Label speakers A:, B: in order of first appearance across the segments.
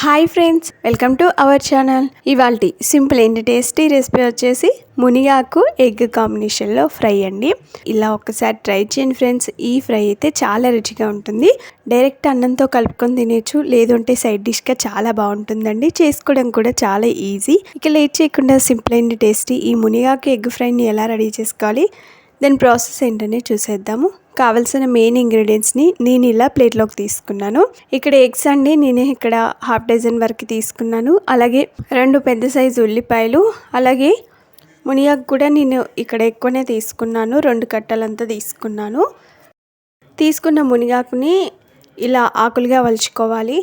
A: Hi friends welcome to our channel. ఇవాళ simple and tasty recipe వచ్చేసి మునిగాకు egg కాంబినేషన్లో ఫ్రై అండి. ఇలా ఒకసారి ట్రై చేయండి ఫ్రెండ్స్ ఈ ఫ్రై అయితే చాలా రుచిగా ఉంటుంది. డైరెక్ట్ అన్నంతో కలుపుకొని తినేచ్చు లేదంటే సైడ్ డిష్గా చాలా బాగుంటుందండి. చేసుకోవడం కూడా చాలా ఈజీ. ఇక లేట్ చేయకుండా సింపుల్ అండ్ టేస్టీ ఈ మునిగాకు ఎగ్ ఫ్రైని ఎలా రెడీ చేసుకోవాలి? దాని ప్రాసెస్ ఏంటనే చూసేద్దాము. కావలసిన మెయిన్ ఇంగ్రీడియంట్స్ని నేను ఇలా ప్లేట్లోకి తీసుకున్నాను. ఇక్కడ ఎగ్స్ అండి నేను ఇక్కడ హాఫ్ డజన్ వరకు తీసుకున్నాను. అలాగే రెండు పెద్ద సైజు ఉల్లిపాయలు అలాగే మునియాకు కూడా నేను ఇక్కడ ఎక్కువనే తీసుకున్నాను. రెండు కట్టలంతా తీసుకున్నాను. తీసుకున్న మునిగాకుని ఇలా ఆకులుగా వలుచుకోవాలి.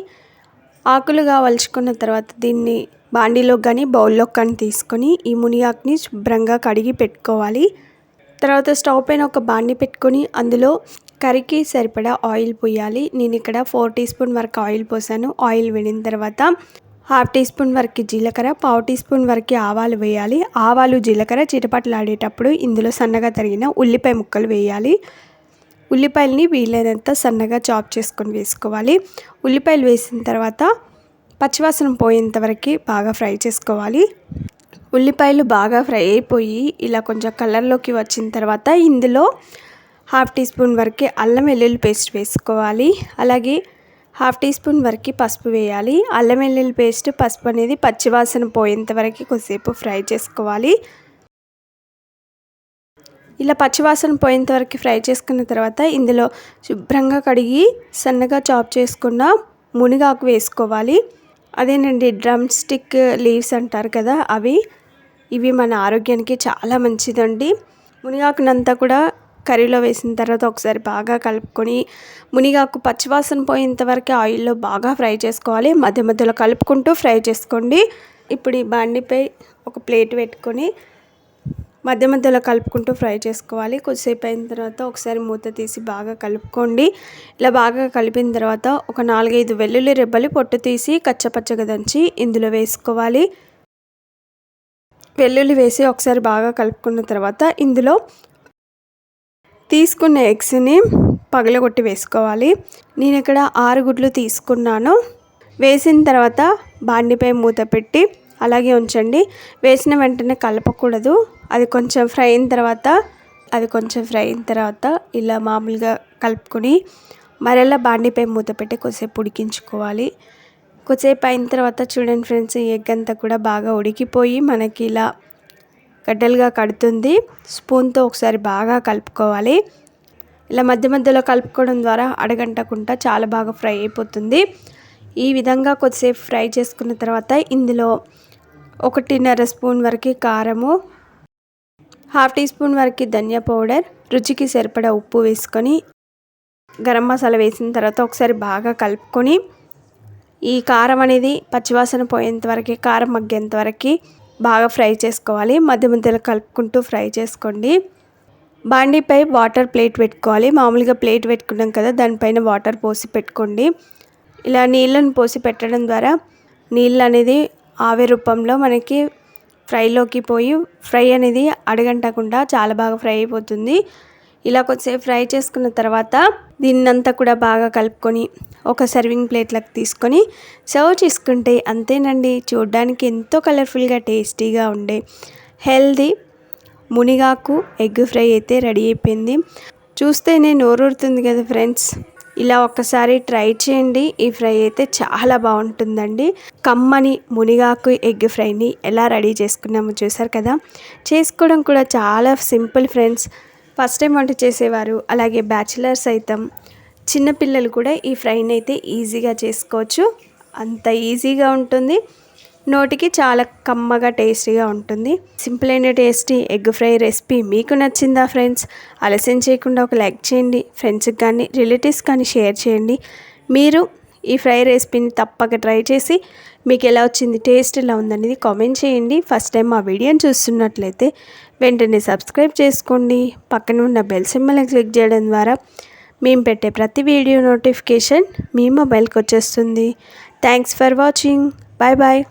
A: ఆకులుగా వలుచుకున్న తర్వాత దీన్ని బాండీలో కానీ బౌల్లో కానీ తీసుకొని ఈ మునిగాకుని శుభ్రంగా కడిగి పెట్టుకోవాలి. తర్వాత స్టవ్ పైన ఒక బాణీ పెట్టుకొని అందులో కర్రీకి సరిపడా ఆయిల్ పోయాలి. నేను ఇక్కడ ఫోర్ టీ స్పూన్ వరకు ఆయిల్ పోసాను. ఆయిల్ వేడిన తర్వాత హాఫ్ టీ స్పూన్ వరకు జీలకర్ర పావు టీ స్పూన్ వరకు ఆవాలు వేయాలి. ఆవాలు జీలకర్ర చిటపట్లాడేటప్పుడు ఇందులో సన్నగా తరిగిన ఉల్లిపాయ ముక్కలు వేయాలి. ఉల్లిపాయలని వీలైనంత సన్నగా చాప్ చేసుకొని వేసుకోవాలి. ఉల్లిపాయలు వేసిన తర్వాత పచ్చివాసన పోయేంత వరకు బాగా ఫ్రై చేసుకోవాలి. ఉల్లిపాయలు బాగా ఫ్రై అయిపోయి ఇలా కొంచెం కలర్లోకి వచ్చిన తర్వాత ఇందులో హాఫ్ టీ స్పూన్ వరకు అల్లం వెల్లుల్లి పేస్ట్ వేసుకోవాలి. అలాగే హాఫ్ టీ స్పూన్ వరకు పసుపు వేయాలి. అల్లం వెల్లుల్లి పేస్ట్ పసుపు అనేది పచ్చివాసన పోయేంత వరకు కొద్దిసేపు ఫ్రై చేసుకోవాలి. ఇలా పచ్చివాసన పోయేంత వరకు ఫ్రై చేసుకున్న తర్వాత ఇందులో శుభ్రంగా కడిగి సన్నగా చాప్ చేసుకున్న మునిగాకు వేసుకోవాలి. అదేనండి డ్రమ్ స్టిక్ లీవ్స్ అంటారు కదా అవి. ఇవి మన ఆరోగ్యానికి చాలా మంచిదండి. మునిగాకునంతా కూడా కర్రీలో వేసిన తర్వాత ఒకసారి బాగా కలుపుకొని మునిగాకు పచ్చివాసన పోయేంత వరకు ఆయిల్లో బాగా ఫ్రై చేసుకోవాలి. మధ్య మధ్యలో కలుపుకుంటూ ఫ్రై చేసుకోండి. ఇప్పుడు ఈ బండిపై ఒక ప్లేట్ పెట్టుకొని మధ్య మధ్యలో కలుపుకుంటూ ఫ్రై చేసుకోవాలి. కొద్దిసేపు అయిన తర్వాత ఒకసారి మూత తీసి బాగా కలుపుకోండి. ఇలా బాగా కలిపిన తర్వాత ఒక నాలుగైదు వెల్లుల్లి రెబ్బలు పొట్టు తీసి కచ్చపచ్చగా దంచి ఇందులో వేసుకోవాలి. వెల్లుల్లి వేసి ఒకసారి బాగా కలుపుకున్న తర్వాత ఇందులో తీసుకున్న ఎగ్స్ని పగలగొట్టి వేసుకోవాలి. నేను ఇక్కడ ఆరు గుడ్లు తీసుకున్నాను. వేసిన తర్వాత బాండిపై మూత పెట్టి అలాగే ఉంచండి. వేసిన వెంటనే కలపకూడదు. అది కొంచెం ఫ్రై అయిన తర్వాత అది కొంచెం ఫ్రై అయిన తర్వాత ఇలా మామూలుగా కలుపుకొని మరలా బాండిపై మూత పెట్టి కొద్దిసేపు ఉడికించుకోవాలి. కొద్దిసేపు అయిన తర్వాత చూడండి ఫ్రెండ్స్ ఎగ్ అంతా కూడా బాగా ఉడికిపోయి మనకి ఇలా గడ్డలుగా కడుతుంది. స్పూన్తో ఒకసారి బాగా కలుపుకోవాలి. ఇలా మధ్య మధ్యలో కలుపుకోవడం ద్వారా అడగంటకుండా చాలా బాగా ఫ్రై అయిపోతుంది. ఈ విధంగా కొద్దిసేపు ఫ్రై చేసుకున్న తర్వాత ఇందులో ఒకటిన్నర స్పూన్ వరకు కారము హాఫ్ టీ స్పూన్ వరకు ధనియా పౌడర్ రుచికి సరిపడా ఉప్పు వేసుకొని గరం మసాలా వేసిన తర్వాత ఒకసారి బాగా కలుపుకొని ఈ కారం అనేది పచ్చివాసన పోయేంత వరకు కారం మగ్గేంత వరకు బాగా ఫ్రై చేసుకోవాలి. మధ్య మధ్యలో కలుపుకుంటూ ఫ్రై చేసుకోండి. బాండీపై వాటర్ ప్లేట్ పెట్టుకోవాలి. మామూలుగా ప్లేట్ పెట్టుకున్నాం కదా దానిపైన వాటర్ పోసి పెట్టుకోండి. ఇలా నీళ్ళను పోసి పెట్టడం ద్వారా నీళ్ళు అనేది ఆవి రూపంలో మనకి ఫ్రైలోకి పోయి ఫ్రై అనేది అడగంటకుండా చాలా బాగా ఫ్రై అయిపోతుంది. ఇలా కొద్దిసేపు ఫ్రై చేసుకున్న తర్వాత దీన్నంతా కూడా బాగా కలుపుకొని ఒక సర్వింగ్ ప్లేట్లకు తీసుకొని సర్వ్ చేసుకుంటే అంతేనండి. చూడ్డానికి ఎంతో కలర్ఫుల్గా టేస్టీగా ఉండే హెల్దీ మునిగాకు ఎగ్ ఫ్రై అయితే రెడీ అయిపోయింది. చూస్తేనే నోరూరుతుంది కదా ఫ్రెండ్స్ ఇలా ఒక్కసారి ట్రై చేయండి. ఈ ఫ్రై అయితే చాలా బాగుంటుందండి. కమ్మని మునిగాకు ఎగ్ ఫ్రైని ఎలా రెడీ చేసుకున్నామో చూసారు కదా? చేసుకోవడం కూడా చాలా సింపుల్ ఫ్రెండ్స్ ఫస్ట్ టైం వంట చేసేవారు. అలాగే బ్యాచిలర్స్ అయితే. చిన్నపిల్లలు కూడా ఈ ఫ్రైని అయితే ఈజీగా చేసుకోవచ్చు. అంత ఈజీగా ఉంటుంది. నోటికి చాలా కమ్మగా టేస్టీగా ఉంటుంది. సింపుల్ అయిన టేస్టీ ఎగ్ ఫ్రై రెసిపీ మీకు నచ్చిందా ఫ్రెండ్స్? ఆలస్యం చేయకుండా ఒక లైక్ చేయండి. ఫ్రెండ్స్కి కానీ రిలేటివ్స్ కానీ షేర్ చేయండి. మీరు ఈ ఫ్రై రెసిపీని తప్పక ట్రై చేసి మీకు ఎలా వచ్చింది టేస్ట్ ఎలా ఉందనేది కామెంట్ చేయండి. ఫస్ట్ టైం మా వీడియోని చూస్తున్నట్లయితే వెంటనే సబ్స్క్రైబ్ చేసుకోండి. పక్కన ఉన్న బెల్ సింబల్ని క్లిక్ చేయడం ద్వారా మేము పెట్టే ప్రతి వీడియో నోటిఫికేషన్ మీ మొబైల్కి వచ్చేస్తుంది. Thanks for watching bye bye